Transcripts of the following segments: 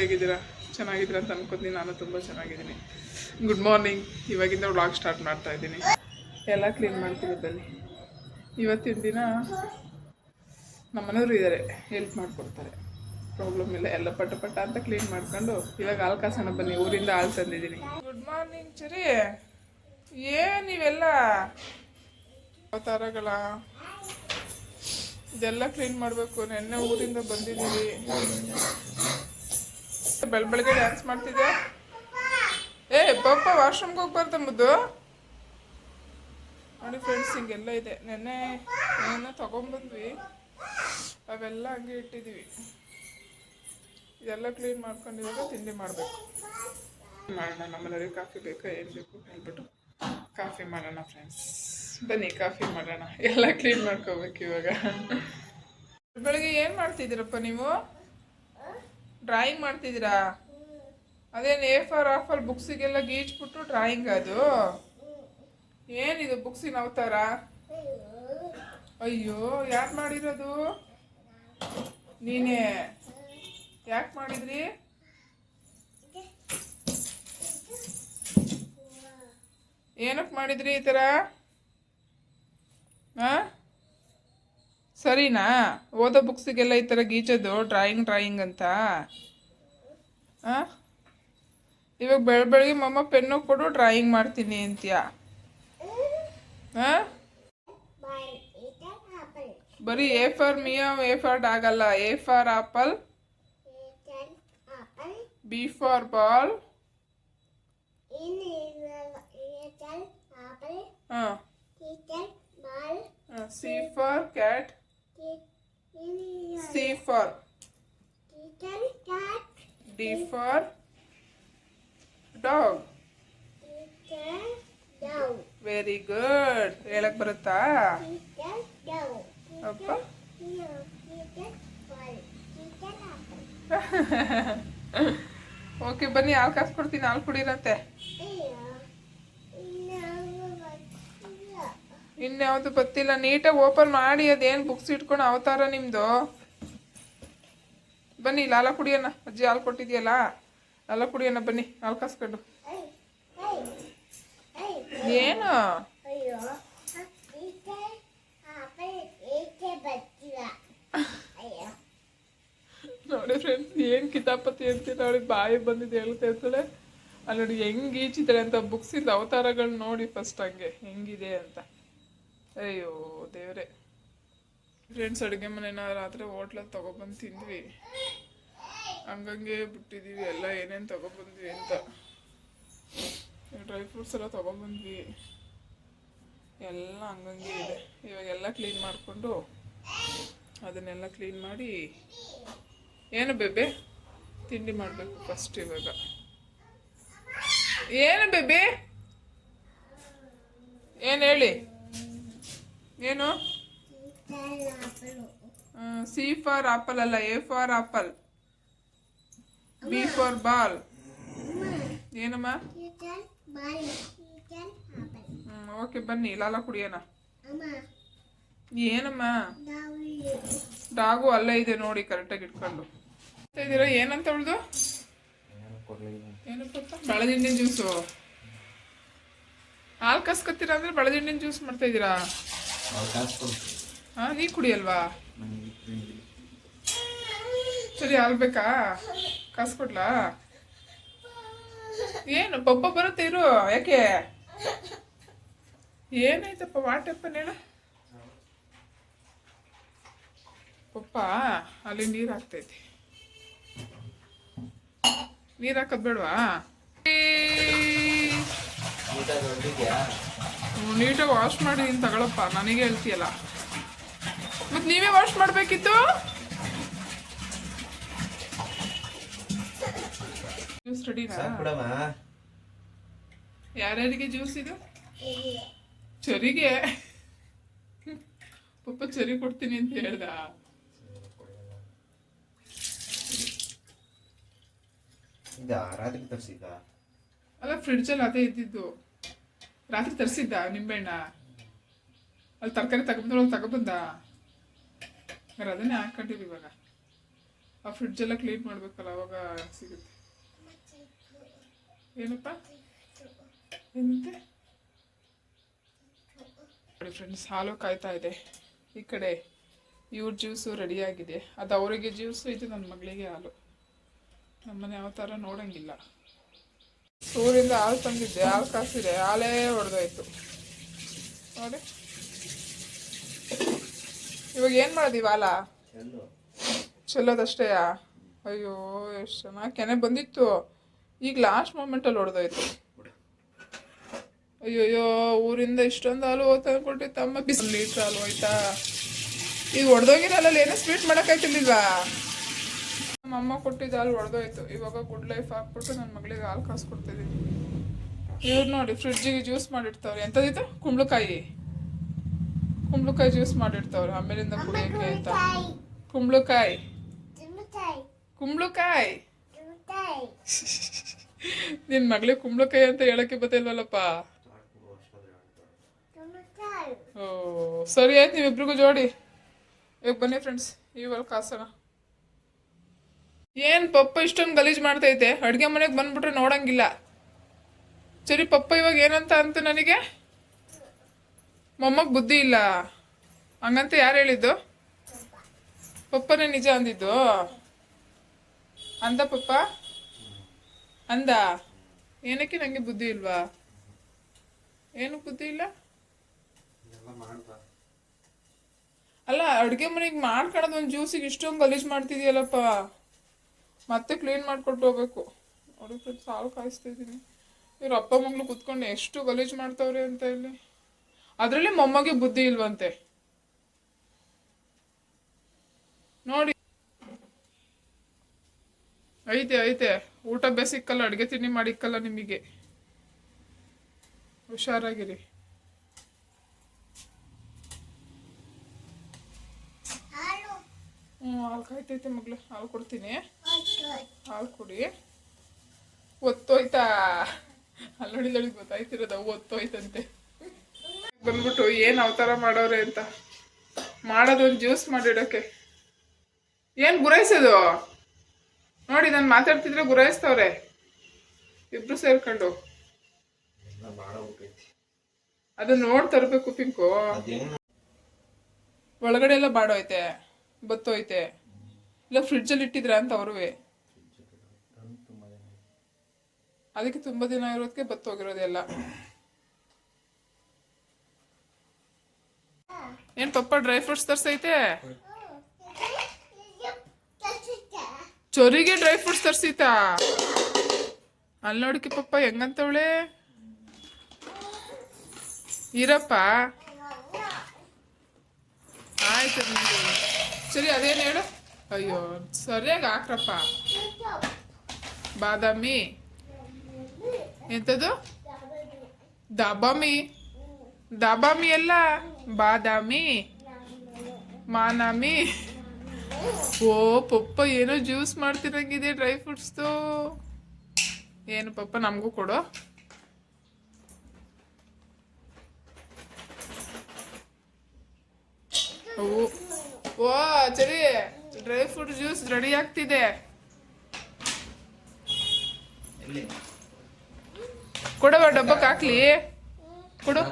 ಹೇಗಿದ್ದೀರಾ? ಚೆನ್ನಾಗಿದ್ದೀರಾ ಅಂತ ಅನ್ಕೋತೀನಿ. ನಾನು ತುಂಬ ಚೆನ್ನಾಗಿದ್ದೀನಿ. ಗುಡ್ ಮಾರ್ನಿಂಗ್ ಇವಾಗಿಂದ ವ್ಲಾಗ್ ಸ್ಟಾರ್ಟ್ ಮಾಡ್ತಾ ಇದ್ದೀನಿ. ಎಲ್ಲ ಕ್ಲೀನ್ ಮಾಡ್ತೀವಿ ಬನ್ನಿ. ಇವತ್ತಿನ ದಿನ ನಮ್ಮ ಮನೆಯವರು ಇದ್ದಾರೆ ಹೆಲ್ಪ್ ಮಾಡಿಕೊಡ್ತಾರೆ. ಪ್ರಾಬ್ಲಮ್ ಇಲ್ಲ. ಎಲ್ಲ ಪಟ ಪಟ ಅಂತ ಕ್ಲೀನ್ ಮಾಡ್ಕೊಂಡು ಇವಾಗ ಹಾಲು ಬನ್ನಿ. ಊರಿಂದ ಹಾಲು ತಂದಿದ್ದೀನಿ. ಗುಡ್ ಮಾರ್ನಿಂಗ್ ಚರಿ. ಏ ನೀವೆಲ್ಲ ಅವತಾರಗಳ? ಇದೆಲ್ಲ ಕ್ಲೀನ್ ಮಾಡಬೇಕು. ನೆನ್ನೆ ಊರಿಂದ ಬಂದಿದ್ದೀವಿ. ಬೆಳ, ಬೆಳಗ್ಗೆ ಡ್ಯಾನ್ಸ್ ಮಾಡ್ತಿದ್ಯಾ? ಏ, ಪಾಪ ವಾಶ್ರೂಮ್ಗೆ ಹೋಗ್ಬಾರ್ದ ಮುದ್ದು. ನೋಡಿ ಫ್ರೆಂಡ್ಸ್ ಹಿಂಗೆಲ್ಲ ಇದೆ. ನೆನ್ನೆ ಏನೋ ತಗೊಂಬಂದ್ವಿ. ಅವೆಲ್ಲ ಹಂಗೆ ಇಟ್ಟಿದ್ದೀವಿ ಇದೆಲ್ಲ ಕ್ಲೀನ್ ಮಾಡ್ಕೊಂಡಿವಾಗ ತಿಂಡಿ ಮಾಡಬೇಕು. ಮಾಡೋಣ ನಮ್ಮನೆಯವ್ರಿಗೆ ಕಾಫಿ ಬೇಕಾ, ಏನು ಬೇಕು ಹೇಳ್ಬಿಟ್ಟು ಕಾಫಿ ಮಾಡೋಣ ಫ್ರೆಂಡ್ಸ್ ಬನ್ನಿ, ಕಾಫಿ ಮಾಡೋಣ. ಎಲ್ಲ ಕ್ಲೀನ್ ಮಾಡ್ಕೋಬೇಕು ಇವಾಗ. ಬೆಳಗ್ಗೆ ಏನು ಮಾಡ್ತಿದ್ದೀರಪ್ಪ ನೀವು? ಡ್ರಾಯಿಂಗ್ ಮಾಡ್ತಿದ್ದೀರಾ? ಅದೇನು ಎ ಫಾರ್ ಆಫಲ್ ಬುಕ್ಸಿಗೆಲ್ಲ ಗೀಚ್ಬಿಟ್ಟು ಡ್ರಾಯಿಂಗ್ ಅದು? ಏನಿದು ಬುಕ್ಸಿನ ಅವತಾರ? ಅಯ್ಯೋ, ಯಾಕೆ ಮಾಡಿರೋದು? ನೀನೇ. ಯಾಕೆ ಮಾಡಿದ್ರಿ? ಏನಕ್ಕೆ ಮಾಡಿದ್ರಿ ಈ ಥರ ಹಾಂ ಸರಿನಾ? ಓದೋ ಬುಕ್ಸಿಗೆಲ್ಲ ಈ ಥರ ಗೀಚೋದು ಡ್ರಾಯಿಂಗ್ ಡ್ರಾಯಿಂಗ್ ಅಂತ? ಹಾಂ ಇವಾಗ ಬೆಳ ಬೆಳಗ್ಗೆ ಮಮ್ಮ ಪೆನ್ನು ಕೊಡು ಡ್ರಾಯಿಂಗ್ ಮಾಡ್ತೀನಿ ಅಂತೀಯ? ಹಾಂ ಬರೀ A for meow A for ಆಗಲ್ಲ A for apple B for ball ಹಾಂ C for cat C for D for dog very good ಹೇಳಕ್ ಬರುತ್ತಾ ಅಪ್ಪ ಓಕೆ ಬನ್ನಿ ಹಾಲು ಕಾಸ್ಕೊಡ್ತೀನಿ ಹಾಲು ಕುಡೀರಂತೆ ಇನ್ಯಾವುದು ಗೊತ್ತಿಲ್ಲ ನೀಟಾಗಿ ಓಪನ್ ಮಾಡಿ, ಅದೇನು ಬುಕ್ಸ್ ಇಟ್ಕೊಂಡು ಅವತಾರ ನಿಮ್ಮದು ಬನ್ನಿ, ಲಾಲ ಕುಡಿಯೋಣ. ಅಜ್ಜಿ ಹಾಲು ಕೊಟ್ಟಿದ್ಯಲ್ಲ? ಲಾಲ ಕುಡಿಯೋಣ, ಬನ್ನಿ, ಹಾಲು ಕಾಸ್ಕೊಂಡು. ಏನು? ನೋಡಿ ಫ್ರೆಂಡ್ಸ್ ಏನು ಕಿತಾಪತಿ ಅಂತೀನಿ ಅವಳಿಗೆ ಬಾಯಿ ಬಂದಿದ್ದು ಹೇಳ್ತಾ ಇರ್ತಾಳೆ ಅಲ್ಲಿ ನೋಡಿ, ಹೆಂಗ್ ಈಚಿದ್ದಾಳೆ ಅಂತ ಬುಕ್ಸಿಂದ ಅವತಾರಗಳು ನೋಡಿ ಫಸ್ಟ್ ಹಂಗೆ, ಹೆಂಗಿದೆ ಅಂತ. ಅಯ್ಯೋ, ದೇವ್ರೆ. ಫ್ರೆಂಡ್ಸ್ ಅಡುಗೆ ಮನೆನ ರಾತ್ರಿ ಹೋಟ್ಲಲ್ಲಿ ತೊಗೊಬಂದು ತಿಂದ್ವಿ. ಹಂಗಂಗೆ ಬಿಟ್ಟಿದ್ದೀವಿ ಎಲ್ಲ ಏನೇನು ತೊಗೊಬಂದ್ವಿ ಅಂತ. ಡ್ರೈ ಫ್ರೂಟ್ಸ್ ಎಲ್ಲ ತೊಗೊಬಂದ್ವಿ. ಎಲ್ಲ ಹಂಗಂಗೆ ಇದೆ. ಇವಾಗೆಲ್ಲ ಕ್ಲೀನ್ ಮಾಡಿಕೊಂಡು ಅದನ್ನೆಲ್ಲ ಕ್ಲೀನ್ ಮಾಡಿ ಏನು ಬೇಬೆ? ತಿಂಡಿ ಮಾಡಬೇಕು ಫಸ್ಟ್ ಇವಾಗ. ಏನು ಬೇಬೆ? ಏನು ಹೇಳಿ? ಏನು? ಸಿ ಫಾರ್ ಆಪಲ್ ಅಲ್ಲ A for apple B for ball ಏನಮ್ಮ? ಓಕೆ ಬನ್ನಿ, ಲಾಲ ಕುಡಿಯೋಣ. ಏನಮ್ಮ? ಡಾಗು ಅಲ್ಲೇ ಇದೆ ನೋಡಿ ಕರೆಕ್ಟಾಗಿ ಇಟ್ಕೊಂಡು. ಏನಂತ ಉಳ್ದು? ಬೆಳದಿಂಡಿನ ಜ್ಯೂಸು ಹಾಲು ಕಸ್ಕೊತೀರಾ ಅಂದ್ರೆ ಬಳದಿಂಡಿನ ಜ್ಯೂಸ್ ಮಾಡ್ತಾ ಇದ್ದೀರಾ ಹಾ ನೀ ಕುಡಿಯಲ್ವಾ? ಸರಿ ಹಾಲು ಬೇಕಾ? ಕಾಸ್ಕೊಡ್ಲಾ ಏನು ಪಪ್ಪ ಬರುತ್ತೆ ಇರು ಯಾಕೆ? ಏನಾಯ್ತಪ್ಪ ವಾಟಪ್ಪ ನೇಣ ಪಪ್ಪ ಅಲ್ಲಿ ನೀರು ಹಾಕ್ತೈತಿ. ನೀರು ಹಾಕೋದು ಬೇಡವಾ? ನೀಟಾಗಿ ವಾಶ್ ಮಾಡಿ ನೀನು ತಗೊಳಪ್ಪ. ನನಗೆ ಹೇಳ್ತೀಯಲ್ಲ. ಮತ್ತೆ ನೀವೇ ವಾಶ್ ಮಾಡಬೇಕಿತ್ತು? ಜ್ಯೂಸ್ ರೆಡಿನಾ ಯಾರ್ಯಾರಿಗೆ ಜ್ಯೂಸ್ ಇದು? ಚರಿಗೆ. ಪಪ್ಪ ಚರಿ ಕೊಡ್ತೀನಿ ಅಂತ ಹೇಳ್ದ. ಇದು ತರಿಸಿದ್ದ ಅಲ್ಲ ಫ್ರಿಡ್ಜಲ್ಲಿ ಅದೇ ಇದ್ದಿದ್ದು. ರಾತ್ರಿ ತರಿಸಿದ್ದ ನಿಂಬೆಹಣ್ಣ. ಅಲ್ಲಿ ತರಕಾರಿ ತಗೊಂಡ್ರೆ ತಗೊಬಂದ. ಹಾಗಾದ್ರೆ ಅದನ್ನೇ ಹಾಕೊಂಡಿರಿ ಇವಾಗ. ಆ ಫ್ರಿಡ್ಜೆಲ್ಲ ಕ್ಲೀನ್ ಮಾಡಬೇಕಲ್ಲ, ಅವಾಗ ಸಿಗುತ್ತೆ. ಏನಪ್ಪ? ಎಂತೆ? ನೋಡಿ ಫ್ರೆಂಡ್ಸ್ ಹಾಲು ಕಾಯ್ತಾ ಇದೆ. ಈ ಕಡೆ ಇವ್ರ ಜ್ಯೂಸು ರೆಡಿಯಾಗಿದೆ ಅದು ಅವರಿಗೆ ಜ್ಯೂಸು ಇದು ನನ್ನ ಮಗಳಿಗೆ ಹಾಲು. ನಮ್ಮನೆ ಯಾವ ಥರ ನೋಡಂಗಿಲ್ಲ. ಊರಿಂದ ಹಾಲು ತಂದಿದ್ದೆ ಹಾಲು ಕಾಸಿದೆ ಹಾಲೇ ಹೊಡೆದೋಯ್ತು ನೋಡಿ. ಇವಾಗ ಏನು ಮಾಡಿದೀವಿ ಹಾಲ? ಚೆಲ್ಲೋದಷ್ಟೇ ಅಯ್ಯೋ ಎಷ್ಟು ಚೆನ್ನಾಗಿ ಕೆನೆ ಬಂದಿತ್ತು. ಈಗ ಲಾಸ್ಟ್ ಮೂಮೆಂಟಲ್ಲಿ ಹೊಡೆದೋಯ್ತು ಅಯ್ಯೋಯ್ಯೋ ಊರಿಂದ ಇಷ್ಟೊಂದು ಹಾಲು ಹೋಗ್ತಾನೆ ಕೊಟ್ಟಿ ತಮ್ಮ ಬಿಸಿ ಲೀಟ್ರ್ ಹಾಲು ಹೋಯ್ತಾ? ಈಗ ಹೊಡೆದೋಗಿರಲ್ಲ ಏನೋ ಸ್ವೀಟ್ ಮಾಡೋಕ್ಕಾಯ್ತಿರ್ಲಿಲ್ವಾ ನಮ್ಮ ಅಮ್ಮ ಕೊಟ್ಟಿದ್ದು ಹಾಲು ಒಡೆದೋಯ್ತು ಇವಾಗ ಗುಡ್ ಲೈಫ್ ಹಾಕ್ಬಿಟ್ಟು ನನ್ನ ಮಗಳಿಗೆ ಹಾಲು ಕಾಸು ಕೊಡ್ತಿದ್ದೀನಿ ಇವ್ರು ನೋಡಿ ಫ್ರಿಡ್ಜಿಗೆ ಜ್ಯೂಸ್ ಮಾಡಿರ್ತಾವ್ರೆ ಎಂಥದಿತ್ತು ಕುಂಬಳಕಾಯಿ. ಕುಂಬಳಕಾಯಿ ಜ್ಯೂಸ್ ಮಾಡಿರ್ತಾವ್ರಿ ಆಮೇಲಿಂದ ಕುಡಿಯೋಕ್ಕೆ ಅಂತ. ಕುಂಬಳಕಾಯಿ. ಕುಂಬಳಕಾಯಿ. ನಿನ್ ಮಗಳಿಗೆ ಕುಂಬಳಕಾಯಿ ಅಂತ ಹೇಳಕ್ಕೆ ಬತ್ತಿಲ್ವಲ್ಲಪ್ಪ? ಓ ಸರಿ ಆಯ್ತು ನೀವಿಬ್ರಿಗೂ ಜೋಡಿ. ಈಗ ಬನ್ನಿ ಫ್ರೆಂಡ್ಸ್ ಇವಾಗ ಕಾಸೋಣ. ಏನ್ ಪಪ್ಪ ಇಷ್ಟೊಂದು ಗಲೀಜ್ ಮಾಡ್ತೈತೆ? ಅಡ್ಗೆ ಮನೆಗೆ ಬಂದ್ಬಿಟ್ರೆ ನೋಡಂಗಿಲ್ಲ. ಸರಿ ಪಪ್ಪ ಇವಾಗ ಏನಂತ ಅಂತ ನನಗೆ? ಮೊಮ್ಮಗ್ ಬುದ್ಧಿ ಇಲ್ಲ. ಹಂಗಂತ ಯಾರು ಹೇಳಿದ್ದು? ಪಪ್ಪನೇ ನಿಜ ಅಂದಿದ್ದು. ಅಂದ ಪಪ್ಪ? ಅಂದ? ಏನಕ್ಕೆ ನಂಗೆ ಬುದ್ಧಿ ಇಲ್ವಾ? ಏನು ಬುದ್ಧಿ ಇಲ್ಲ? ಅಲ್ಲ ಅಡುಗೆ ಮನೆಗೆ ಮಾಡ್ಕೊಳೋದು ಒಂದು ಜ್ಯೂಸಿಗೆ ಇಷ್ಟೊಂದು ಗಲೀಜ್ ಮಾಡ್ತಿದ್ಯಲ್ಲಪ್ಪ. ಮತ್ತೆ ಕ್ಲೀನ್ ಮಾಡ್ಕೊಟ್ಟು ಹೋಗ್ಬೇಕು. ನೋಡಿ ಫ್ರೆಂಡ್ಸ್ ಹಾಲು ಕಾಯಿಸ್ತಾ ಇದ್ದೀನಿ. ಇವ್ರ ಅಪ್ಪ ಮಗಳು ಕುತ್ಕೊಂಡು ಎಷ್ಟು ಗಲೀಜು ಮಾಡ್ತಾವ್ರೆ ಅಂತ ಇಲ್ಲಿ ಅದರಲ್ಲಿ ಮೊಮ್ಮಗೆ ಬುದ್ಧಿ ಇಲ್ವಂತೆ. ನೋಡಿ. ಐತೆ ಐತೆ. ಊಟ ಬೇಸಿಕ್ಕಲ್ಲ ಅಡುಗೆ ತಿಂಡಿ ಮಾಡಿಕ್ಕಲ್ಲ ನಿಮಗೆ. ಹುಷಾರಾಗಿರಿ. ಹ್ಞೂ ಹಾಲು ಕಾಯ್ತೈತೆ ಮಗ್ಳು. ಹಾಲು ಕೊಡ್ತೀನಿ. ಹಾಲು ಕುಡಿ ಒತ್ತೋಯ್ತಾ? ಅಲ್ಲಿ ನೋಡಿ ಗೊತ್ತಾಯ್ತಿರೋದು ಒತ್ತೋಯ್ತಂತೆ. ಬಂದ್ಬಿಟ್ಟು ಏನು ಅವತಾರ ಮಾಡೋರೆ ಅಂತ. ಮಾಡೋದು ಒಂದು ಜ್ಯೂಸ್ ಮಾಡಿಡೋಕೆ. ಏನು ಗುರಾಯಿಸೋದು? ನೋಡಿ ನಾನು ಮಾತಾಡ್ತಿದ್ರೆ ಗುರಾಯಿಸ್ತವ್ರೆ. ಇಬ್ರು ಸೇರ್ಕೊಂಡು. ಅದು ನೋಡಿ ತರಬೇಕು ಪಿಂಕು. ಒಳಗಡೆ ಎಲ್ಲ ಬಾಡೋಯ್ತೆ ಬತ್ತೋಯ್ತೆ. ಇಲ್ಲ ಫ್ರಿಡ್ಜಲ್ಲಿ ಇಟ್ಟಿದ್ರ ಅಂತ ಅವ್ರುವೆ. ಅದಕ್ಕೆ ತುಂಬಾ ದಿನ ಇರೋದಕ್ಕೆ ಬತ್ತೋಗಿರೋದೆಲ್ಲ ಏನ್ ಪಪ್ಪ ಡ್ರೈ ಫ್ರೂಟ್ಸ್ ತರ್ಸೈತೆ? ಚೊರಿಗೆ ಡ್ರೈ ಫ್ರೂಟ್ಸ್ ತರ್ಸೈತಾ? ಅಲ್ಲಿ ನೋಡಿಕೆ ಪಪ್ಪ ಹೆಂಗಂತವಳೆ ಇರಪ್ಪ ಆಯ್ತು. ಸರಿ, ಅದೇನು ಹೇಳು? ಅಯ್ಯೋ, ಸರಿಯಾಗಿ ಹಾಕ್ರಪ್ಪ. ಬಾದಾಮಿ. ಎಂಥದ್ದು ದಬಾಮಿ. ದಬಾಮಿ ಎಲ್ಲ ಬಾದಾಮಿ. ಮಾನಾಮಿ. ಓ, ಪಪ್ಪ, ಏನೋ ಜ್ಯೂಸ್ ಮಾಡ್ತಿರಂಗಿದೆ ಡ್ರೈ ಫ್ರೂಟ್ಸ್ದು. ಏನು ಪಪ್ಪ, ನಮಗೂ ಕೊಡು. ಓ ಸರಿ ಡ್ರೈ ಫ್ರೂಟ್ ಜ್ಯೂಸ್ ರೆಡಿ ಆಗ್ತಿದೆ. ಕೊಡುವ ಡಬ್ಬಕ್ಕೆ ಹಾಕ್ಲಿ. ಕೊಡು.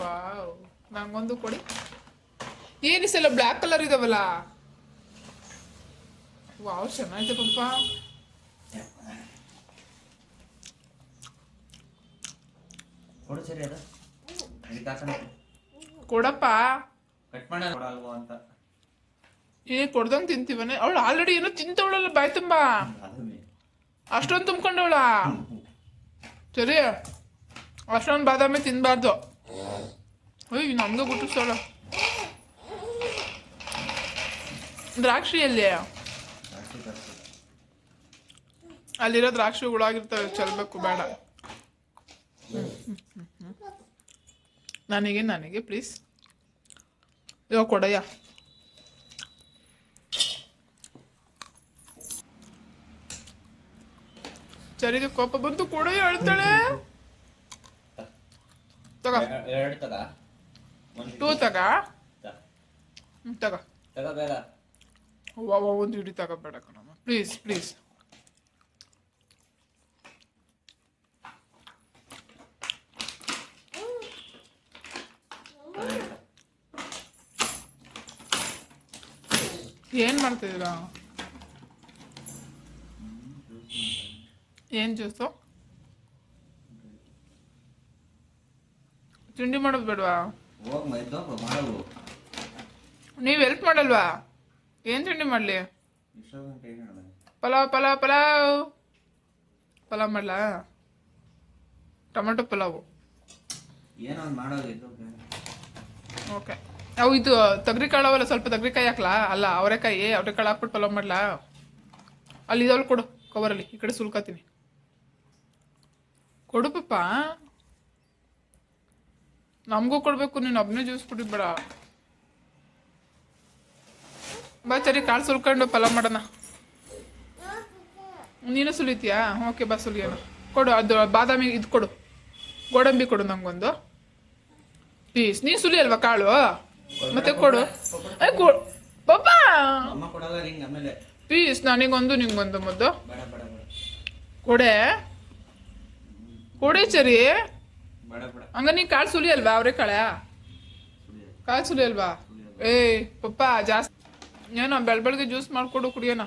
ವಾವ್ ನಂಗೊಂದು ಕೊಡಿ. ಏನು ಈ ಸಲ ಬ್ಲ್ಯಾಕ್ ಕಲರ್ ಇದಾವಲ್ಲ? ವಾವ್ ಚೆನ್ನಾಗಿದೆ ಪಪ್ಪ. ಕೊಡು ಸರಿ ಅದ. ಕೊಡಪ್ಪ. ಕಟ್ ಮಾಡ ಕೊಡಲ್ವೋ ಅಂತ. ಏ ಕೊಡ್ದಂಗ್ ತಿಂತೀವನೆ. ಅವಳು ಆಲ್ರೆಡಿ ಏನೋ ತಿಂತವಳಲ್ಲ ಬಾಯ್ ತುಂಬಾ. ಅಷ್ಟೊಂದು ತುಂಬ್ಕೊಂಡವಳ. ಸರಿ. ಅಷ್ಟೊಂದು ಬಾದಾಮಿ ತಿನ್ಬಾರ್ದು. ಅಯ್ಯ ನಮ್ದು ಗುಟ್ಟಿಸ್ತಾಳ. ದ್ರಾಕ್ಷಿ ಎಲ್ಲಿ ಜಾಸ್ತಿ ಜಾಸ್ತಿ ಅಲ್ಲಿರೋ ದ್ರಾಕ್ಷಿ ಹುಳಾಗಿರ್ತವೆ ಚೆಲ್ಬೇಕು ಬೇಡ ನನಗೆ ನನಗೆ ಪ್ಲೀಸ್ ಇವಾಗ ಕೊಡಯ್ಯ. ಚರಿಗೆ ಕೋಪ ಬಂತು ಕೊಡಯ್ಯ ಹೇಳ್ತಾಳೆ. ತಗ. ಎರಡು ತಗ. ಟೂ ತಗ? ತಗೋ. ವಾ ಒಂದು ಹಿಡಿ ತಗೋಬೇಡ ಕಣಮ್ಮ. ಪ್ಲೀಸ್ ಪ್ಲೀಸ್ ಏನು ಮಾಡ್ತಿದ್ದೀರಾ? ಏನು ಜ್ಯೂಸು? ತಿಂಡಿ ಮಾಡೋದು ಬೇಡವಾ? ನೀವು ಹೆಲ್ಪ್ ಮಾಡಲ್ವಾ? ಏನು ತಿಂಡಿ ಮಾಡಲಿ? ಪಲಾವ್ ಪಲಾವ್ ಪಲಾವ್. ಪಲಾವ್ ಮಾಡಲಾ? ಟೊಮೆಟೊ ಪಲಾವು. ಏನೋ ಮಾಡೋದು ಓಕೆ. ಅವು ಇದು ತೊಗರಿಕಾಳು ಅವಲ್ಲ ಸ್ವಲ್ಪ ತೊಗರಿಕಾಯಿ ಹಾಕ್ಲಾ? ಅಲ್ಲ, ಅವರೆಕಾಯಿ ಅವರೆಕಾಳು ಹಾಕ್ಬಿಟ್ಟು ಪಲಾವ್ ಮಾಡ್ಲಾ? ಅಲ್ಲಿ ಇದಾವಲ್ಲ ಕೊಡು, ಕವರಲ್ಲಿ, ಈ ಕಡೆ ಸುಲ್ಕತ್ತೀನಿ ಕೊಡು ನಮಗೂ ಕೊಡಬೇಕು, ನೀನು ಒಬ್ಬನೇ ಜ್ಯೂಸ್ ಕುಡಿಬೇಡ. ಬಾ ಸರಿ ಕಾಳು ಸುಲ್ಕೊಂಡು ಪಲಾವ್ ಮಾಡೋಣ. ನೀನು ಸುಲಿತೀಯಾ? ಓಕೆ, ಬಾ ಸುಲಿಯೋಣ. ಕೊಡು, ಅದು ಬಾದಾಮಿ ಇದು ಕೊಡು. ಗೋಡಂಬಿ ಕೊಡು ನಂಗೊಂದು. ಪ್ಲೀಸ್ ನೀನು ಸುಲಿ ಕಾಳು? ಮತ್ತೆ ಕೊಡು. ಪಾಪ ಪ್ಲೀಸ್ ನನಗೊಂದು ನಿಂಗೊಂದು ಮುದ್ದು. ಕೊಡೆ. ಕೊಡೆ ಬೇಡ ಹಂಗ ನೀ ಕಾಳು ಸುಲಿ ಅಲ್ವಾ ಅವ್ರೆ ಕಾಳ? ಕಾಲು ಕಾಳು ಸುಲಿ ಅಲ್ವಾ ಏಯ್ ಪಪ್ಪ ಜಾಸ್ತಿ. ಏನೋ ಬೆಳ ಬೆಳಗ್ಗೆ ಜ್ಯೂಸ್ ಮಾಡ್ಕೊಡು ಕುಡಿಯೋಣ.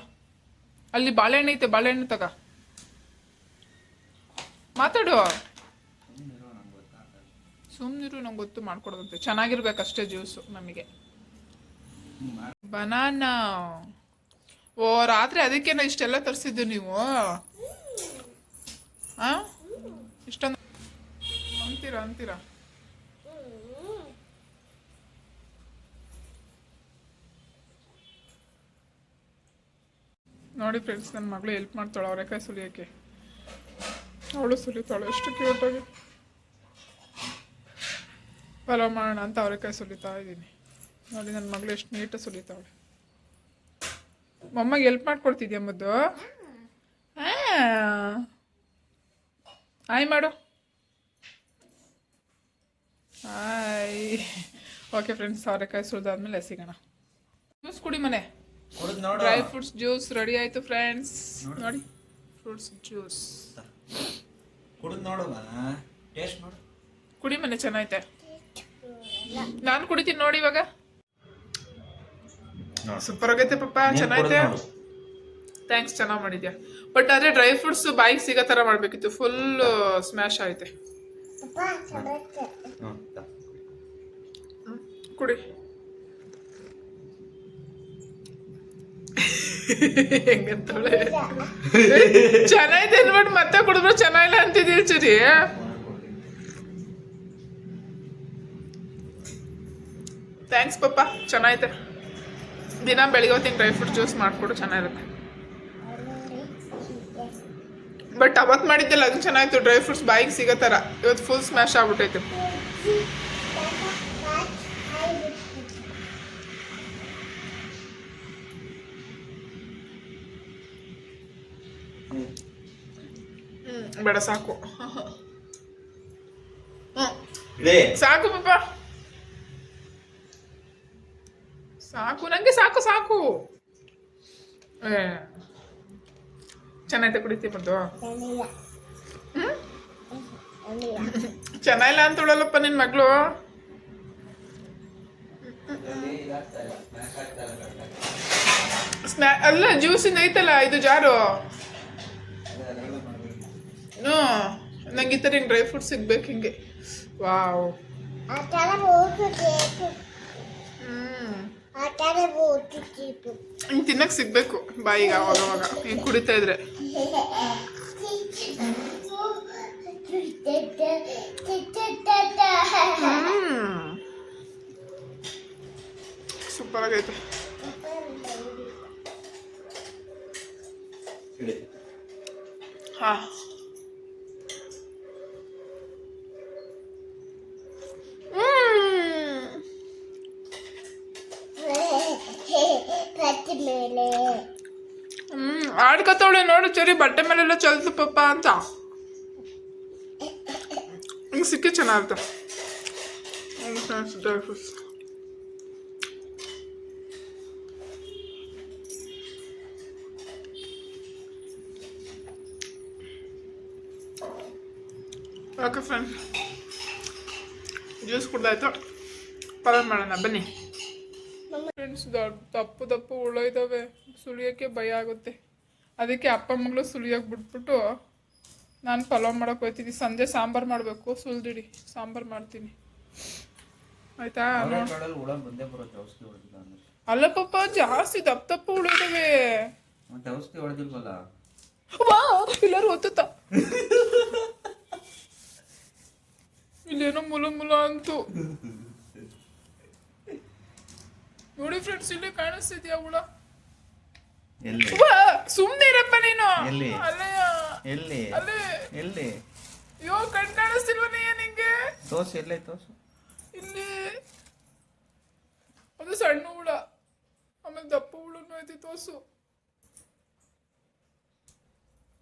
ಅಲ್ಲಿ ಬಾಳೆಹಣ್ಣು ಐತೆ ಬಾಳೆಹಣ್ಣು ತಗ. ಮಾತಾಡು. ಸುಮ್ಮನಿರು ನಂಗೆ ಗೊತ್ತು ಮಾಡ್ಕೊಡೋದಂತೆ. ಚೆನ್ನಾಗಿರ್ಬೇಕಷ್ಟೇ ಜ್ಯೂಸು ನಮಗೆ. ಬನಾನಾ. ಬನಾನ ಓ, ರಾತ್ರಿ ಅದಕ್ಕೇನ ಇಷ್ಟೆಲ್ಲ ತರಿಸಿದ್ದು ನೀವು? ಹಾಂ ಇಷ್ಟೊಂದು ಅಂತೀರಾ ಅಂತೀರಾ? ನೋಡಿ ಫ್ರೆಂಡ್ಸ್ ನನ್ನ ಮಗಳು ಹೆಲ್ಪ್ ಮಾಡ್ತಾಳೆ, ಅವರೆಕಾಯಿ ಸುಲಿಯೋಕೆ. ಅವಳು ಸುಲಿತಾಳೆ, ಎಷ್ಟು ಕ್ಯೂಟಾಗಿ ಪಲಾವ್ ಮಾಡೋಣ ಅಂತ ಅವರೆಕಾಯಿ ಸುಲಿತಾ ಇದ್ದೀನಿ. ನೋಡಿ ನನ್ನ ಮಗಳು ಎಷ್ಟು ನೀಟಾಗಿ ಸುಲಿತಾವಳೆ ಮಮ್ಮಗೆ ಎಲ್ಪ್ ಮಾಡ್ಕೊಡ್ತಿದ್ಯಾ ಮದ್ದು? ಆಯ್ ಮಾಡು. ಆಯ್ ಓಕೆ ಫ್ರೆಂಡ್ಸ್ ಅವರೆಕಾಯಿ ಸುಲಿದಾದ್ಮೇಲೆ ಸಿಗೋಣ ಜ್ಯೂಸ್ ಕುಡಿ ಮನೆ. ಕುಡ್ದು ನೋಡು. ಡ್ರೈ ಫ್ರೂಟ್ಸ್ ಜ್ಯೂಸ್ ರೆಡಿ ಆಯಿತು ಫ್ರೆಂಡ್ಸ್ ನೋಡಿ. ಫ್ರೂಟ್ಸ್ ಜ್ಯೂಸ್ ಕುಡ್ದು ನೋಡು ಟೇಸ್ಟ್ ನೋಡು ಕುಡಿ ಮನೆ ಚೆನ್ನಾಗೈತೆ. ನಾನು ಕುಡಿತೀನಿ ನೋಡಿ ಇವಾಗ. ಸೂಪರ್ ಆಗೈತೆ ಪಪ್ಪ ಚೆನ್ನಾಗೈತೆ? ಥ್ಯಾಂಕ್ಸ್ ಚೆನ್ನಾಗಿ ಮಾಡಿದ್ಯಾ? ಬಟ್ ಆದ್ರೆ ಡ್ರೈ ಫ್ರೂಟ್ಸ್ ಬಾಯಿಗೆ ಸಿಗೋ ಥರ ಮಾಡಬೇಕಿತ್ತು ಫುಲ್ ಸ್ಮ್ಯಾಶ್ ಆಯ್ತೆ. ಕುಡಿ. ಹೆಂಗಂತವಳೆ? ಚೆನ್ನಾಗಿದೆ ಅನ್ಬಿಟ್ಟು ಮತ್ತೆ ಕುಡಿದ್ರು ಚೆನ್ನಾಗಿಲ್ಲ ಅಂತಿದ್ದೀರಿ ಸರಿ ಥ್ಯಾಂಕ್ಸ್ ಪಪ್ಪ. ಚೆನ್ನಾಗೈತೆ. ದಿನ ಬೆಳಿಗ್ಗೆ ಹೊತ್ತಿನ ಡ್ರೈ ಫ್ರೂಟ್ ಜ್ಯೂಸ್ ಮಾಡಿಕೊಡು ಚೆನ್ನಾಗಿರುತ್ತೆ. ಬಟ್ ಅವತ್ತು ಮಾಡಿದ್ದಿಲ್ಲ ಅದು ಚೆನ್ನಾಗಿತ್ತು. ಡ್ರೈ ಫ್ರೂಟ್ಸ್ ಬಾಯಿಗೆ ಸಿಗೋ ಥರ. ಇವತ್ತು ಫುಲ್ ಸ್ಮ್ಯಾಶ್ ಆಗ್ಬಿಟ್ಟೈತೆ ಬೇಡ ಸಾಕು. ಸಾಕು ಪಾಪ ಸಾಕು ನನಗೆ ಸಾಕು ಸಾಕು. ಏ ಚೆನ್ನಾಗಿದೆ ಕುಡಿತಿ ಬಂದು? ಚೆನ್ನಾಗಿಲ್ಲ ಅಂತ ಹೇಳಲ್ಲಪ್ಪ ನಿನ್ ಮಗಳು. ಸ್ನ್ಯಾ ಅಲ್ಲ ಜ್ಯೂಸಿಂದ ಐತಲ್ಲ ಇದು ಜಾರು. ಹ್ಞೂ ನಂಗೆ ಈ ಥರ ಹಿಂಗೆ ಡ್ರೈ ಫ್ರೂಟ್ಸ್ ಸಿಗ್ಬೇಕು ಹಿಂಗೆ. ವಾವ್. ಹ್ಞೂ ಹಿಂಗೆ ತಿನ್ನಕ್ಕೆ ಸಿಗ್ಬೇಕು ಬಾಯಿಗೆ ಅವಾಗ ಅವಾಗ. ಹಿಂಗೆ ಕುಡಿತಾ ಇದ್ರೆ? ಸೂಪರ್ ಆಗೈತೆ. ಇಳಿ. ಮೇಲೆ ಹ್ಞೂ ಆಡ್ಕೊತಾವಳೆ ನೋಡು ಚರಿ ಬಟ್ಟೆ ಮೇಲೆಲ್ಲ ಚಲ್ತು ಪಪ್ಪ ಅಂತ. ಹಿಂಗೆ ಸಿಕ್ಕಿ ಚೆನ್ನಾಗಿರುತ್ತೆ ಫ್ರೆಂಡ್ಸ್ ಓಕೆ ಫ್ರೆಂಡ್ಸ್ ಜ್ಯೂಸ್ ಕುಡ್ದಾಯ್ತು? ಪಲಾವ್ ಮಾಡೋಣ, ಬನ್ನಿ. ಫ್ರೆಂಡ್ಸ್ ದಪ್ಪು ದಪ್ಪು ಹುಳ ಇದ್ದಾವೆ ಸುಳಿಯೋಕ್ಕೆ ಭಯ ಆಗುತ್ತೆ. ಅದಕ್ಕೆ ಅಪ್ಪ ಮಗಳು ಸುಳಿಯೋಕೆ ಬಿಟ್ಬಿಟ್ಟು ನಾನು ಪಲಾವ್ ಮಾಡೋಕೆ ಹೋಗ್ತೀನಿ ಸಂಜೆ ಸಾಂಬಾರು ಮಾಡಬೇಕು. ಸುಲ್ದಿಡಿ. ಸಾಂಬಾರು ಮಾಡ್ತೀನಿ. ಆಯ್ತಾ? ಅಲ್ಲ ಪಾಪ ಜಾಸ್ತಿ ದಪ್ಪ ದಪ್ಪ ಉಳಿದವೆ ಎಲ್ಲರೂ ಒತ್ತುತ್ತ ಇಲ್ಲೇನೋ ಮುಲ ಮುಲ ಅಂತು. ನೋಡಿ ಫ್ರೆಂಡ್ಸ್ ಇಲ್ಲಿ ಕಾಣಿಸ್ತಿದ್ಯಾ ಹುಳ? ಎಲ್ಲಿ? ಸುಮ್ಮನೆ ಇರಪ್ಪ ನೀನು. ಎಲ್ಲಿ? ಅಲ್ಲಯ್ಯ. ಎಲ್ಲಿ? ಅಲ್ಲೇ. ಎಲ್ಲಿ? ಅಯ್ಯೋ ಕಣ್ ನೀ ನಿಂಗೆ? ತೋಸು ಎಲ್ಲೇ ತೋಸು ಇಲ್ಲಿ. ಅದು ಸಣ್ಣ ಹುಳ. ಆಮೇಲೆ ದಪ್ಪ ಹುಳನು ಐತಿ ತೋಸು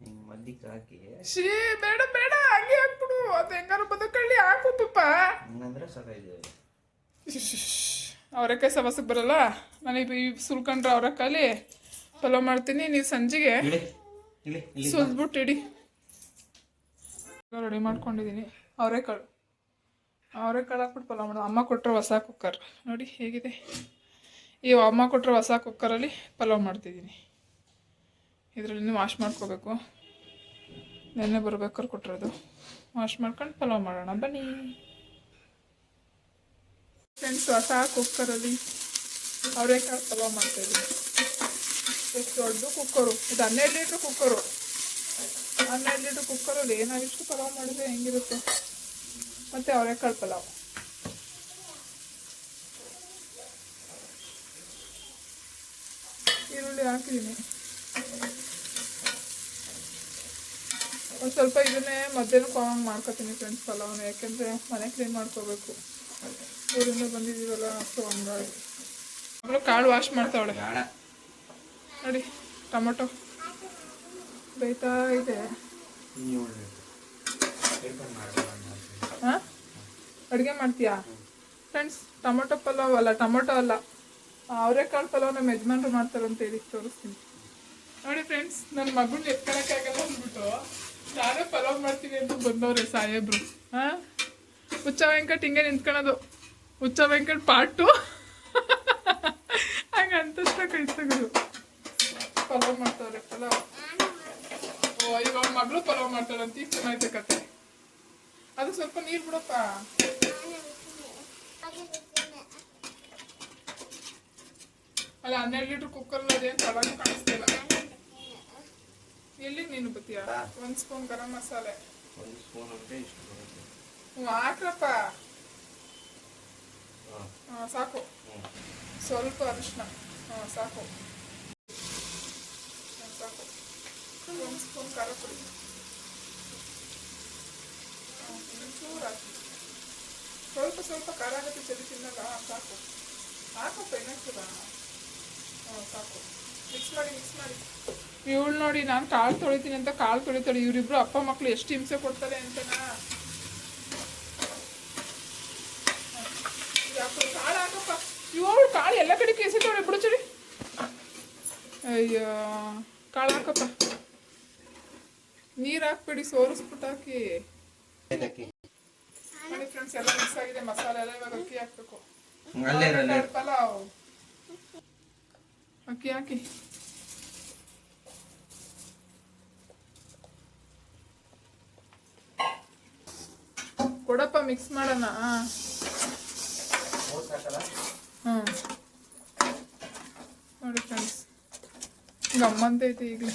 ಹಿಂಗ್ ಮದ್ದಿಗೆ ಹಾಕಿ. ಶೀ ಬೇಡ ಬೇಡ ಹಂಗೆ ಹಾಕ್ಬಿಡು. ಅದು ಹೆಂಗಾರು ಬದುಕಳ್ಳಿ ಹಾಕು ಪಾಪ ಹಂಗಂದ್ರೆ ಸಾಕಾಯ್ತು ಅವರೆಕಾಯಿ ಸವಾಸಕ್ಕೆ ಬರಲ್ಲ? ನನಗೆ ಸುಲ್ಕೊಂಡ್ರೆ ಅವರೆಕಾಯಿ ಪಲಾವ್ ಮಾಡ್ತೀನಿ ನೀವು ಸಂಜೆಗೆ ಸುಲ್ದ್ಬಿಟ್ಟು ಇಡಿ. ರೆಡಿ ಮಾಡ್ಕೊಂಡಿದ್ದೀನಿ ಅವರೆಕಾಳು ಅವರೆಕಾಳು ಹಾಕ್ಬಿಟ್ಟು ಪಲಾವ್ ಮಾಡೋದು ಅಮ್ಮ ಕೊಟ್ಟರೆ ಹೊಸ ಕುಕ್ಕರ್ ನೋಡಿ ಹೇಗಿದೆ. ಈ ಅಮ್ಮ ಕೊಟ್ಟರೆ ಹೊಸ ಕುಕ್ಕರಲ್ಲಿ ಪಲಾವ್ ಮಾಡ್ತಿದ್ದೀನಿ ಇದರಲ್ಲಿ ವಾಶ್ ಮಾಡ್ಕೋಬೇಕು. ನೆನ್ನೆ ಬರ್ಬೇಕಾದ್ರೆ ಕೊಟ್ಟಿರೋದು. ವಾಶ್ ಮಾಡ್ಕೊಂಡು ಪಲಾವ್ ಮಾಡೋಣ. ಬನ್ನಿ. ಫ್ರೆಂಡ್ಸ್ ಹೊಸ ಕುಕ್ಕರಲ್ಲಿ ಅವರೆಕಾಳು ಪಲಾವ್ ಮಾಡ್ತಾಯಿದ್ದೀವಿ ಎಷ್ಟು ದೊಡ್ಡ ಕುಕ್ಕರು ಇದು ಹನ್ನೆರಡು ಲೀಟ್ರ್ ಕುಕ್ಕರು ಹನ್ನೆರಡು ಲೀಟ್ರ್ ಕುಕ್ಕರಲ್ಲಿ ನಾವಿಷ್ಟು ಪಲಾವ್ ಮಾಡಿದ್ರೆ ಹೆಂಗಿರುತ್ತೆ ಮತ್ತು ಅವರೆಕಾಳು ಪಲಾವ್ ಈರುಳ್ಳಿ ಹಾಕಿದ್ದೀನಿ ಒಂದು ಸ್ವಲ್ಪ ಇದನ್ನೇ ಮಧ್ಯಾಹ್ನ ಕಾಮಂಗ್ ಮಾಡ್ಕೊತೀನಿ ಫ್ರೆಂಡ್ಸ್ ಪಲಾವ್ನ ಯಾಕೆಂದರೆ ಮನೆ ಕ್ಲೀನ್ ಮಾಡ್ಕೋಬೇಕು ಊರಿಂದ ಬಂದಿದ್ದೀವಲ್ಲ ಸೊ ಹಂಗಾಗಿ. ಕಾಳು ವಾಶ್ ಮಾಡ್ತಾವಳೆ. ನೋಡಿ ಟೊಮೊಟೊ ಬೇಯ್ತಾ ಇದೆ. ಹಾಂ? ಅಡುಗೆ ಮಾಡ್ತೀಯಾ? ಫ್ರೆಂಡ್ಸ್ ಟೊಮೊಟೊ ಪಲಾವ್ ಅಲ್ಲ ಟೊಮೊಟೊ ಅಲ್ಲ. ಅವರೆಕಾಳು ಪಲಾವ್ ನಮ್ಮ ಯಜಮಾನ್ರು ಮಾಡ್ತಾರೆ ಅಂತ ಹೇಳಿ ತೋರಿಸ್ತೀನಿ. ನೋಡಿ ಫ್ರೆಂಡ್ಸ್ ನನ್ನ ಮಗನ ಎತ್ಕೊಳಕ್ಕಾಗಲ್ಲ ಅಂದ್ಬಿಟ್ಟು ನಾನೇ ಪಲಾವ್ ಮಾಡ್ತೀನಿ ಅಂತ ಬಂದವ್ರೆ ಸಾಹೇಬ್ರು. ಹಾಂ? ಹುಚ್ಚ ವೆಂಕಟ್ ಹಿಂಗೆ ನಿಂತ್ಕೊಳೋದು. ಹುಚ್ಚ ವೆಂಕಟ್ ಪಾಟು ಹಂಗೆ ಅಂತಷ್ಟ ಕೈ ತೆಗೆದು ಪಲಾವ್ ಮಾಡ್ತಾವ್ರೆ ಪಲಾವ್ ಓ ಇವಾಗ ಮಗಳು ಪಲಾವ್ ಮಾಡ್ತಾಳಂತ ಈಗ ಚೆನ್ನಾಗಿದೆ ಕತೆ. ಅದು ಸ್ವಲ್ಪ ನೀರು ಬಿಡಪ್ಪ. ಅಲ್ಲ ಹನ್ನೆರಡು ಲೀಟ್ರ್ ಕುಕ್ಕರ್ ಅದೇನು ತಳಗೂ ಕಾಣಿಸ್ತಿಲ್ಲ ಎಲ್ಲಿ ನೀನು ಬತ್ತೀಯ? ಒಂದು ಸ್ಪೂನ್ ಗರಂ ಮಸಾಲೆ. ಹ್ಞೂ ಹಾಕ್ರಪ್ಪ. ಸಾಕು. ಸ್ವಲ್ಪ ಅರಿಶಿನ ಹಾಂ ಸಾಕು. ಸಾಕು. ಒಂದು ಸ್ಪೂನ್ ಖಾರ ಪುಡಿ. ಹಾಂ, ಒಂಚೂರು ಹಾಕಿ ಸ್ವಲ್ಪ ಸ್ವಲ್ಪ ಖಾರ ಆಗುತ್ತೆ ಚಳಿ ತಿನ್ನಲ್ಲ ಸಾಕು. ಹಾಕಪ್ಪ ಇನ್ನೊಂಚೂರ ಹಾಂ ಸಾಕು. ಮಿಕ್ಸ್ ಮಾಡಿ ಮಿಕ್ಸ್ ಮಾಡಿ. ಇವಳು ನೋಡಿ ನಾನು ಕಾಳು ತೊಳಿತೀನಿ ಅಂತ ಕಾಳು ತೊಳಿತಾಳೆ. ಇವರಿಬ್ರು ಅಪ್ಪ ಮಕ್ಕಳು ಎಷ್ಟು ಹಿಂಸೆ ಕೊಡ್ತಾರೆ ಅಂತನಾ ಯಾಕೋ ಕಾಳು ಹಾಕಪ್ಪ ಇವಳು ಕಾಳು ಎಲ್ಲ ಕಡೆ ಕೇಸಿತಾವಳೆ ಬಿಡುಚು ರೀ ಅಯ್ಯೋ ಕಾಳು ಹಾಕಪ್ಪ. ನೀರು ಹಾಕ್ಬೇಡಿ ಸೋರಿಸ್ಬಿಟ್ಟು ಹಾಕಿ. ಇದಕ್ಕೆ ನೋಡಿ ಫ್ರೆಂಡ್ಸ್ ಎಲ್ಲ ಮಿಕ್ಸ್ ಆಗಿದೆ ಮಸಾಲೆ ಎಲ್ಲ ಇವಾಗ ಅಕ್ಕಿ ಹಾಕ್ಬೇಕು. ಪಲಾವ್ ಅಕ್ಕಿ ಹಾಕಿ. ಕೊಡಪ್ಪ ಮಿಕ್ಸ್ ಮಾಡೋಣ. ಹಾಂ. ಹ್ಞೂ ನೋಡಿ ಫ್ರೆಂಡ್ಸ್ ಗಮ್ಮಂತೈತೆ ಈಗಲೇ.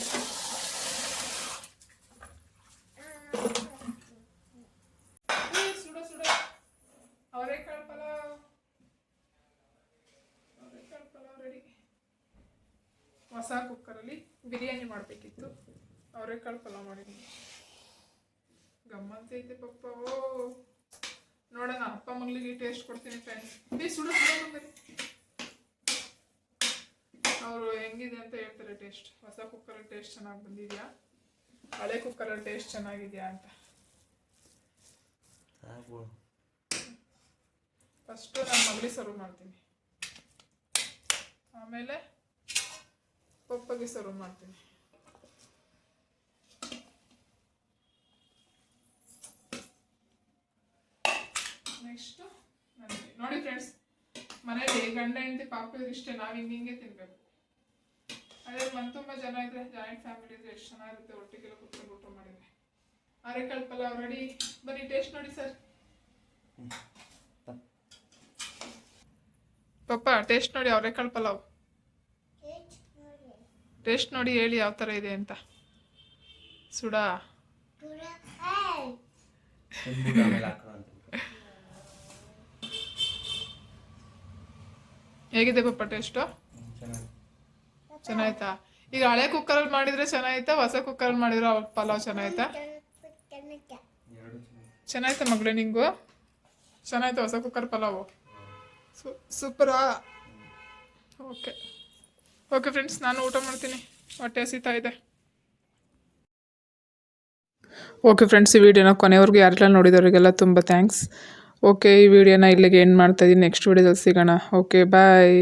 ಹೊಸ ಕುಕ್ಕರಲ್ಲಿ ಬಿರಿಯಾನಿ ಮಾಡಬೇಕಿತ್ತು. ಅವರೆಕಾಳು ಪಲಾವ್ ಮಾಡಿದ್ದೀನಿ ಗಮ್ಮಂತೈತೆ ಪಪ್ಪ, ಓ. ನೋಡೋಣ ಅಪ್ಪ ಮಗಳಿಗೆ ಟೇಸ್ಟ್ ಕೊಡ್ತೀನಿ ಫ್ರೆಂಡ್ಸ್ ಬೇ ಸುಡು ಅವರು ಹೆಂಗಿದೆ ಅಂತ ಹೇಳ್ತಾರೆ ಟೇಸ್ಟ್ ಹೊಸ ಕುಕ್ಕರಲ್ಲಿ ಟೇಸ್ಟ್ ಚೆನ್ನಾಗಿ ಬಂದಿದೆಯಾ? ಹಳೆ ಕುಕ್ಕರಲ್ಲಿ ಟೇಸ್ಟ್ ಚೆನ್ನಾಗಿದೆಯಾ ಅಂತ. ಫಸ್ಟು ನಾನು ಮಗಳಿಗೆ ಸರ್ವ್ ಮಾಡ್ತೀನಿ. ಆಮೇಲೆ ಪಪ್ಪಗೆ ಸರ್ವ್ ಮಾಡ್ತೀನಿ. ನೆಕ್ಸ್ಟ್ ನನಗೆ ನೋಡಿ ಫ್ರೆಂಡ್ಸ್ ಮನೇಲಿ ಗಂಡ ಹೆಂಡತಿ ಪಾಪ ಇದ್ರೆ ಇಷ್ಟೇ ನಾವು ಹಿಂಗೆ ಹಿಂಗೆ ತಿನ್ಬೇಕು. ಅದೇ ಮನ್ ತುಂಬ ಜನ ಇದ್ರೆ ಜಾಯಿಂಟ್ ಫ್ಯಾಮಿಲಿ ಇದ್ರೆ ಎಷ್ಟು ಚೆನ್ನಾಗಿರುತ್ತೆ ಒಟ್ಟಿಗೆಲ್ಲ ಕುತ್ಕೊಂಡು ಊಟ ಮಾಡಿದ್ರೆ. ಅರೆ ಪಲಾವ್ ರೆಡಿ ಬನ್ನಿ ಟೇಸ್ಟ್ ನೋಡಿ ಸರ್ ಪಪ್ಪ ಟೇಸ್ಟ್ ನೋಡಿ ಅವರೆಕಾಳು ಪಲಾವ್ ಟೇಸ್ಟ್ ನೋಡಿ ಹೇಳಿ ಯಾವ ಥರ ಇದೆ ಅಂತ. ಸುಡಾ ತಿಂದ್ಬಿಟ್ಟು ಆಮೇಲೆ ಹಾಕೋಣ ಅಂತ ಹೇಗಿದೆ ಪಪ್ಪ ಟೇಸ್ಟು ಚೆನ್ನಾಯ್ತಾ? ಈಗ ಹಳೆ ಕುಕ್ಕರಲ್ಲಿ ಮಾಡಿದ್ರೆ ಚೆನ್ನಾಯ್ತಾ, ಹೊಸ ಕುಕ್ಕರಲ್ಲಿ ಮಾಡಿರೋ ಪಲಾವ್ ಚೆನ್ನಾಯ್ತಾ? ಚೆನ್ನಾಯ್ತಾ ಮಗಳೇ ನಿಂಗು? ಚೆನ್ನಾಯ್ತಾ ಹೊಸ ಕುಕ್ಕರ್ ಪಲಾವು? ಸೂಪರ ಸೂಪರಾ? ಓಕೆ. ಓಕೆ ಫ್ರೆಂಡ್ಸ್, ನಾನು ಊಟ ಮಾಡ್ತೀನಿ. ಹೊಟ್ಟೆ ಹಸಿತಾ ಇದೆ. ಓಕೆ ಫ್ರೆಂಡ್ಸ್, ಈ ವಿಡಿಯೋನ ಕೊನೆವರೆಗೂ ಯಾರೆಲ್ಲ ನೋಡಿದವರಿಗೆಲ್ಲ ತುಂಬ ಥ್ಯಾಂಕ್ಸ್. ಓಕೆ ಈ ವಿಡಿಯೋನ ಇಲ್ಲಿಗೆ ಎಂಡ್ ಮಾಡ್ತಾಯಿದ್ದೀನಿ ನೆಕ್ಸ್ಟ್ ವಿಡಿಯೋದಲ್ಲಿ ಸಿಗೋಣ. Okay bye